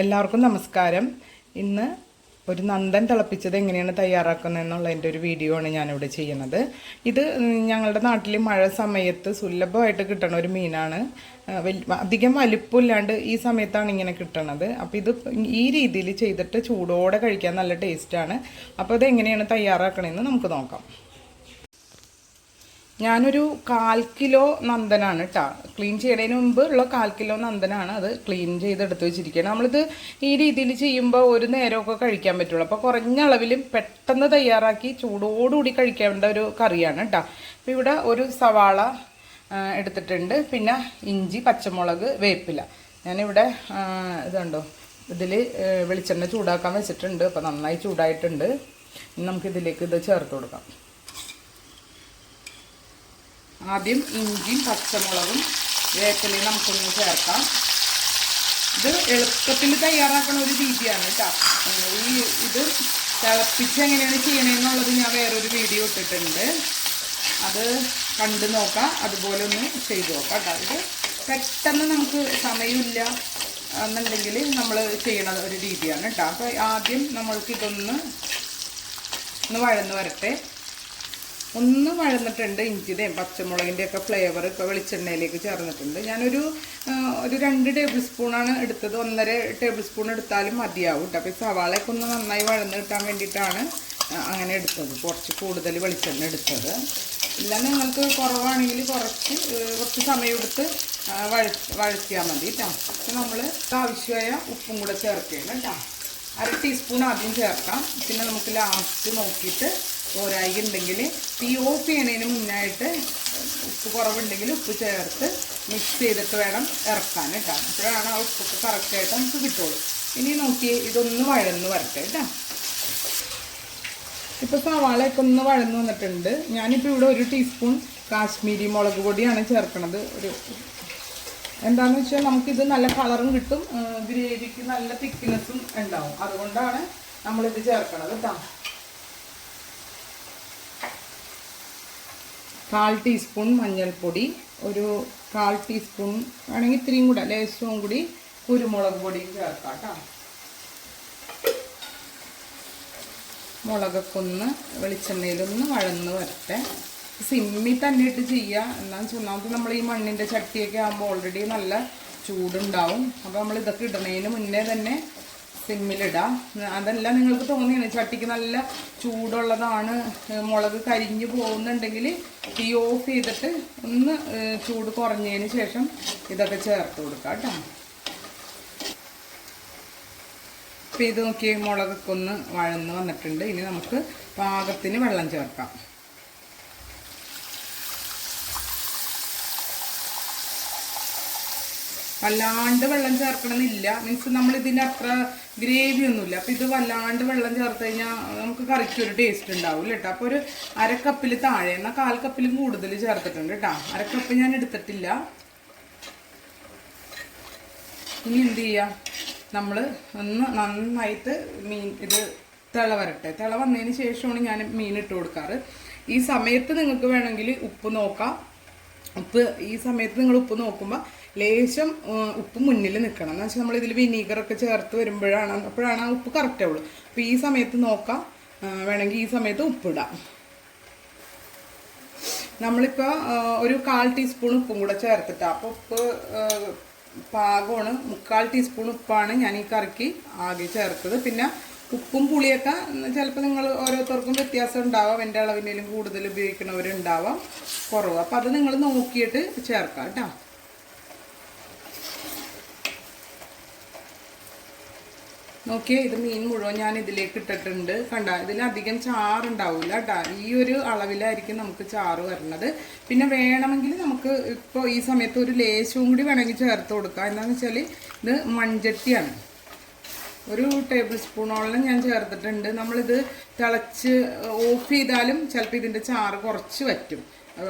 എല്ലാവർക്കും നമസ്കാരം. ഇന്ന് ഒരു നന്ദൻ തിളപ്പിച്ചത് എങ്ങനെയാണ് തയ്യാറാക്കുന്നത് എന്നുള്ളതിന്റെ ഒരു വീഡിയോ ആണ് ഞാനിവിടെ ചെയ്യുന്നത്. ഇത് ഞങ്ങളുടെ നാട്ടിൽ മഴ സമയത്ത് സുലഭമായിട്ട് കിട്ടണ ഒരു മീനാണ്. അധികം വലിപ്പമില്ലാണ്ട് ഈ സമയത്താണ് ഇങ്ങനെ കിട്ടണത്. അപ്പോൾ ഇത് ഈ രീതിയിൽ ചെയ്തിട്ട് ചൂടോടെ കഴിക്കാൻ നല്ല ടേസ്റ്റാണ് അപ്പോൾ ഇത് എങ്ങനെയാണ് തയ്യാറാക്കണമെന്ന് നമുക്ക് നോക്കാം. ഞാനൊരു കാൽ കിലോ നന്ദനാണ് കേട്ടോ ക്ലീൻ ചെയ്യണതിന് മുമ്പ് ഉള്ള കാൽ കിലോ നന്ദനാണ് അത് ക്ലീൻ ചെയ്തെടുത്ത് വെച്ചിരിക്കുകയാണ് നമ്മളിത് ഈ രീതിയിൽ ചെയ്യുമ്പോൾ ഒരു നേരമൊക്കെ കഴിക്കാൻ പറ്റുള്ളൂ. അപ്പോൾ കുറഞ്ഞ അളവിലും പെട്ടെന്ന് തയ്യാറാക്കി ചൂടോടുകൂടി കഴിക്കേണ്ട ഒരു കറിയാണ് കേട്ടോ അപ്പോൾ ഇവിടെ ഒരു സവാള എടുത്തിട്ടുണ്ട്. പിന്നെ ഇഞ്ചി പച്ചമുളക് വേപ്പില. ഞാനിവിടെ ഇതുണ്ടോ ഇതിൽ വെളിച്ചെണ്ണ ചൂടാക്കാൻ വെച്ചിട്ടുണ്ട്. അപ്പോൾ നന്നായി ചൂടായിട്ടുണ്ട്. നമുക്കിതിലേക്ക് ഇത് ചേർത്ത് കൊടുക്കാം. ആദ്യം ഇഞ്ചിയും പച്ചമുളകും വേപ്പിലയും നമുക്കൊന്ന് ചേർക്കാം. ഇത് എളുപ്പത്തിൽ തയ്യാറാക്കുന്ന ഒരു രീതിയാണ് കേട്ടോ. ഈ ഇത് തിളപ്പിച്ച് എങ്ങനെയാണ് ചെയ്യണമെന്നുള്ളത് ഞാൻ വേറൊരു വീഡിയോ ഇട്ടിട്ടുണ്ട്. അത് കണ്ടു നോക്കാം. അതുപോലെ ഒന്ന് ചെയ്തു നോക്കാം കേട്ടോ. ഇത് പെട്ടെന്ന് നമുക്ക് സമയമില്ല എന്നുണ്ടെങ്കിൽ നമ്മൾ ചെയ്യണ ഒരു രീതിയാണ് കേട്ടോ. അപ്പോൾ ആദ്യം നമ്മൾക്ക് ഇതൊന്ന് ഒന്ന് വഴന്ന് വരട്ടെ. ഒന്ന് വഴന്നിട്ടുണ്ട്. ഇഞ്ചിയുടെയും പച്ചമുളകിന്റെ ഒക്കെ ഫ്ലേവർ ഇപ്പോൾ വെളിച്ചെണ്ണയിലേക്ക് ചേർന്നിട്ടുണ്ട്. ഞാനൊരു ഒരു രണ്ട് ടേബിൾ സ്പൂണാണ് എടുത്തത്. ഒന്നര ടേബിൾ സ്പൂൺ എടുത്താലും മതിയാവും കേട്ടോ അപ്പോൾ സവാളയൊക്കെ ഒന്ന് നന്നായി വഴന്ന് കിട്ടാൻ വേണ്ടിയിട്ടാണ് അങ്ങനെ എടുത്തത്. കുറച്ച് കൂടുതൽ വെളിച്ചെണ്ണ എടുത്തത്. ഇല്ല നിങ്ങൾക്ക് കുറവാണെങ്കിൽ കുറച്ച് കുറച്ച് സമയം എടുത്ത് വഴ വഴറ്റിയാൽ മതി കേട്ടോ അപ്പോൾ നമ്മൾ ആവശ്യമായ ഉപ്പും കൂടെ ചേർക്കുകയാണ് കേട്ടോ അര ടീസ്പൂൺ ആദ്യം ചേർക്കാം. പിന്നെ നമുക്ക് ലാസ്റ്റ് നോക്കിയിട്ട് ഓരായി ഉണ്ടെങ്കിൽ തീ ഓഫ് ചെയ്യണതിന് മുന്നായിട്ട് ഉപ്പ് കുറവുണ്ടെങ്കിൽ ഉപ്പ് ചേർത്ത് മിക്സ് ചെയ്തിട്ട് വേണം ഇറക്കാൻ കേട്ടോ. അപ്പോഴാണ് ആ ഉപ്പൊക്കെ കറക്റ്റായിട്ട് നമുക്ക് കിട്ടുള്ളൂ. ഇനി നോക്കി ഇതൊന്ന് വഴന്ന് വരട്ടെ കേട്ടോ. ഇപ്പോൾ സവാളയൊക്കെ ഒന്ന് വഴന്ന് വന്നിട്ടുണ്ട്. ഞാനിപ്പോൾ ഇവിടെ ഒരു ടീസ്പൂൺ കാശ്മീരി മുളക് പൊടിയാണ് ചേർക്കണത്. ഒരു എന്താണെന്ന് വെച്ചാൽ നമുക്കിത് നല്ല കളറും കിട്ടും. ഗ്രേവിക്ക് നല്ല തിക്നെസ്സും ഉണ്ടാവും. അതുകൊണ്ടാണ് നമ്മളിത് ചേർക്കണത് കേട്ടോ. കാൽ ടീസ്പൂൺ മഞ്ഞൾപ്പൊടി ഒരു കാൽ ടീസ്പൂൺ വേണമെങ്കിൽ ഇത്രയും കൂടെ ലേശവും കൂടി കുരുമുളക് പൊടിയും ചേർക്കാം കേട്ടോ മുളകൊക്കെ ഒന്ന് വെളിച്ചെണ്ണയിലൊന്ന് വഴന്ന് വരട്ടെ. സിമ്മി തന്നെ ഇട്ട് ചെയ്യുക എന്നാൽ ഒന്നാമത് നമ്മൾ ഈ മണ്ണിന്റെ ചട്ടിയൊക്കെ ആകുമ്പോൾ ഓൾറെഡി നല്ല ചൂടുണ്ടാവും. അപ്പോൾ നമ്മൾ ഇതൊക്കെ ഇടുന്നതിന് മുന്നേ തന്നെ സിമ്മിലിടാം. അതല്ല നിങ്ങൾക്ക് തോന്നിയാണ്. ചട്ടിക്ക് നല്ല ചൂടുള്ളതാണ്. മുളക് കരിഞ്ഞു പോകുന്നുണ്ടെങ്കിൽ തീ ഓഫ് ചെയ്തിട്ട് ഒന്ന് ചൂട് കുറഞ്ഞതിന് ശേഷം ഇതൊക്കെ ചേർത്ത് കൊടുക്കാം കേട്ടോ. അപ്പം ഇത് നോക്കി മുളകൊക്കെ ഒന്ന് വഴന്ന് വന്നിട്ടുണ്ട്. ഇനി നമുക്ക് പാകത്തിന് വെള്ളം ചേർക്കാം. വല്ലാണ്ട് വെള്ളം ചേർക്കണമെന്നില്ല. മീൻസ് നമ്മൾ ഇതിന്റെ അത്ര ഗ്രേവി ഒന്നുമില്ല. അപ്പം ഇത് വല്ലാണ്ട് വെള്ളം ചേർത്ത് കഴിഞ്ഞാൽ നമുക്ക് കറിക്ക് ഒരു ടേസ്റ്റ് ഉണ്ടാവും കേട്ടോ അപ്പോൾ ഒരു അരക്കപ്പിൽ താഴെ എന്നാൽ കാൽ കപ്പിലും കൂടുതൽ ചേർത്തിട്ടുണ്ട് കേട്ടോ അരക്കപ്പ് ഞാൻ എടുത്തിട്ടില്ല. ഇനി എന്ത് ചെയ്യാം? നമ്മൾ ഒന്ന് നന്നായിട്ട് മീൻ ഇത് തിള വരട്ടെ. തിള വന്നതിന് ശേഷമാണ് ഞാൻ മീൻ ഇട്ട് കൊടുക്കാറ്. ഈ സമയത്ത് നിങ്ങൾക്ക് വേണമെങ്കിൽ ഉപ്പ് നോക്കാം. ഉപ്പ് ഈ സമയത്ത് നിങ്ങൾ ഉപ്പ് നോക്കുമ്പോൾ ലേശം ഉപ്പ് മുന്നിൽ നിൽക്കണം എന്ന് വെച്ചാൽ നമ്മളിതിൽ വിനീഗറൊക്കെ ചേർത്ത് വരുമ്പോഴാണ് അപ്പോഴാണ് ആ ഉപ്പ് കറക്റ്റ് ആവുള്ളൂ. അപ്പോൾ ഈ സമയത്ത് നോക്കാം വേണമെങ്കിൽ ഈ സമയത്ത് ഉപ്പിടാം. നമ്മളിപ്പോൾ ഒരു കാൽ ടീസ്പൂൺ ഉപ്പും കൂടെ ചേർത്തിട്ടാണ് അപ്പോൾ ഉപ്പ് പാകമാണ്. മുക്കാൽ ടീസ്പൂൺ ഉപ്പാണ് ഞാൻ ഈ കറിക്ക് ആകെ ചേർത്തത്. പിന്നെ ഉപ്പും പുളിയൊക്കെ ചിലപ്പോൾ നിങ്ങൾ ഓരോരുത്തർക്കും വ്യത്യാസം ഉണ്ടാവാം. എന്റെ അളവിനേലും കൂടുതൽ ഉപയോഗിക്കുന്നവരുണ്ടാവാം. കുറവ്. അപ്പോൾ അത് നിങ്ങൾ നോക്കിയിട്ട് ചേർക്കാം കേട്ടോ. നോക്കിയേ ഇത് മീൻ മുഴുവൻ ഞാൻ ഇതിലേക്ക് ഇട്ടിട്ടുണ്ട്. കണ്ട ഇതിലധികം ചാറുണ്ടാവില്ല കേട്ടോ. ഈ ഒരു അളവിലായിരിക്കും നമുക്ക് ചാറ് വരുന്നത് പിന്നെ വേണമെങ്കിൽ നമുക്ക് ഇപ്പോൾ ഈ സമയത്ത് ഒരു ലേശവും കൂടി വേണമെങ്കിൽ ചേർത്ത് കൊടുക്കാം. എന്താണെന്ന് വെച്ചാൽ ഇത് മൺചട്ടിയാണ്. ഒരു ടേബിൾ സ്പൂണോളം ഞാൻ ചേർത്തിട്ടുണ്ട്. നമ്മളിത് തിളച്ച് ഓഫ് ചെയ്താലും ചിലപ്പോൾ ഇതിന്റെ ചാറ് കുറച്ച് വറ്റും.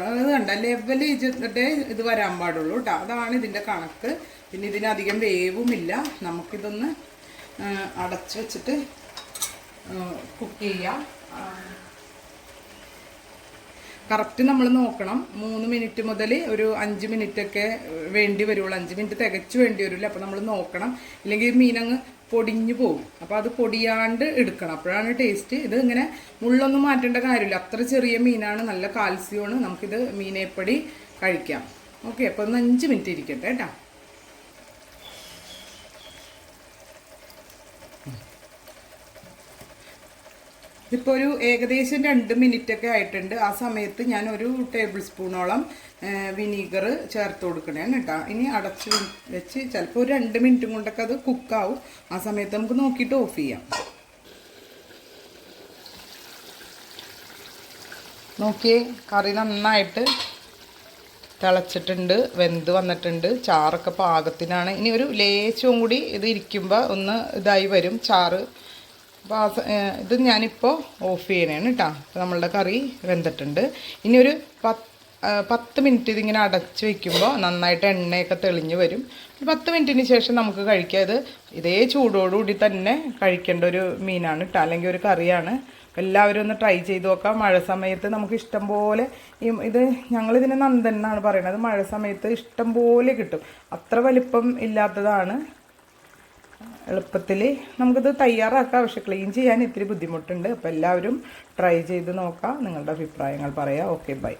അത് കണ്ട ലെവൽ ചെയ്തിട്ടേ ഇത് വരാൻ പാടുള്ളൂ കേട്ടോ അതാണ് ഇതിന്റെ കണക്ക്. പിന്നെ ഇതിനധികം വേവുമില്ല. നമുക്കിതൊന്ന് അടച്ചു വെച്ചിട്ട് കുക്ക് ചെയ്യാം. കറക്റ്റ് നമ്മൾ നോക്കണം. മൂന്ന് മിനിറ്റ് മുതൽ ഒരു അഞ്ച് മിനിറ്റ് ഒക്കെ വേണ്ടി വരുള്ളൂ. അഞ്ച് മിനിറ്റ് തികച്ചു വേണ്ടി വരില്ല. അപ്പോൾ നമ്മൾ നോക്കണം. ഇല്ലെങ്കിൽ മീനങ്ങ് പൊടിഞ്ഞു പോകും. അപ്പോൾ അത് പൊടിയാണ്ട് എടുക്കണം. അപ്പോഴാണ് ടേസ്റ്റ് ഇത് ഇങ്ങനെ മുള്ളൊന്നും മാറ്റേണ്ട കാര്യമില്ല. അത്ര ചെറിയ മീനാണ്. നല്ല കാൽസ്യമാണ്. നമുക്കിത് മീനേപ്പടി കഴിക്കാം. ഓക്കെ അപ്പോൾ ഒന്ന് അഞ്ച് മിനിറ്റ് ഇരിക്കട്ടെ കേട്ടോ. ഇതിപ്പോൾ ഒരു ഏകദേശം രണ്ട് മിനിറ്റ് ഒക്കെ ആയിട്ടുണ്ട്. ആ സമയത്ത് ഞാൻ ഒരു ടേബിൾ സ്പൂണോളം വിനീഗർ ചേർത്ത് കൊടുക്കണേന്ന് കേട്ടോ ഇനി അടച്ച് വെച്ച് ചിലപ്പോൾ ഒരു രണ്ട് മിനിറ്റും കൊണ്ടൊക്കെ അത് കുക്കാവും ആ സമയത്ത് നമുക്ക് നോക്കിയിട്ട് ഓഫ് ചെയ്യാം. നോക്കിയേ കറി നന്നായിട്ട് തിളച്ചിട്ടുണ്ട് വെന്ത് വന്നിട്ടുണ്ട്. ചാറൊക്കെ പാകത്തിനാണ്. ഇനി ഒരു ലേശവും കൂടി ഇത് ഇരിക്കുമ്പോൾ ഒന്ന് ഇതായി വരും. ചാറ് അപ്പോൾ ആ ഇത് ഞാനിപ്പോൾ ഓഫ് ചെയ്യണേണ് കേട്ടോ അപ്പോൾ നമ്മളുടെ കറി വെന്തിട്ടുണ്ട്. ഇനി ഒരു പത്ത് പത്ത് മിനിറ്റ് ഇതിങ്ങനെ അടച്ച് വെക്കുമ്പോൾ നന്നായിട്ട് എണ്ണയൊക്കെ തെളിഞ്ഞ് വരും. ഒരു പത്ത് മിനിറ്റിന് ശേഷം നമുക്ക് കഴിക്കാം. ഇത് ഇതേ ചൂടോടുകൂടി തന്നെ കഴിക്കേണ്ട ഒരു മീനാണ് കേട്ടോ അല്ലെങ്കിൽ ഒരു കറിയാണ്. എല്ലാവരും ഒന്ന് ട്രൈ ചെയ്ത് നോക്കാം. മഴ സമയത്ത് നമുക്ക് ഇഷ്ടം പോലെ ഈ ഇത് ഞങ്ങളിതിനെ നന്ദൻ എന്നാണ് പറയുന്നത് മഴ സമയത്ത് ഇഷ്ടം പോലെ കിട്ടും. അത്ര വലിപ്പം ഇല്ലാത്തതാണ് എളുപ്പത്തിൽ നമുക്കിത് തയ്യാറാക്കാം പക്ഷെ ക്ലീൻ ചെയ്യാൻ ഇത്തിരി ബുദ്ധിമുട്ടുണ്ട്. അപ്പോൾ എല്ലാവരും ട്രൈ ചെയ്ത് നോക്കാം. നിങ്ങളുടെ അഭിപ്രായങ്ങൾ പറയാം. Okay bye.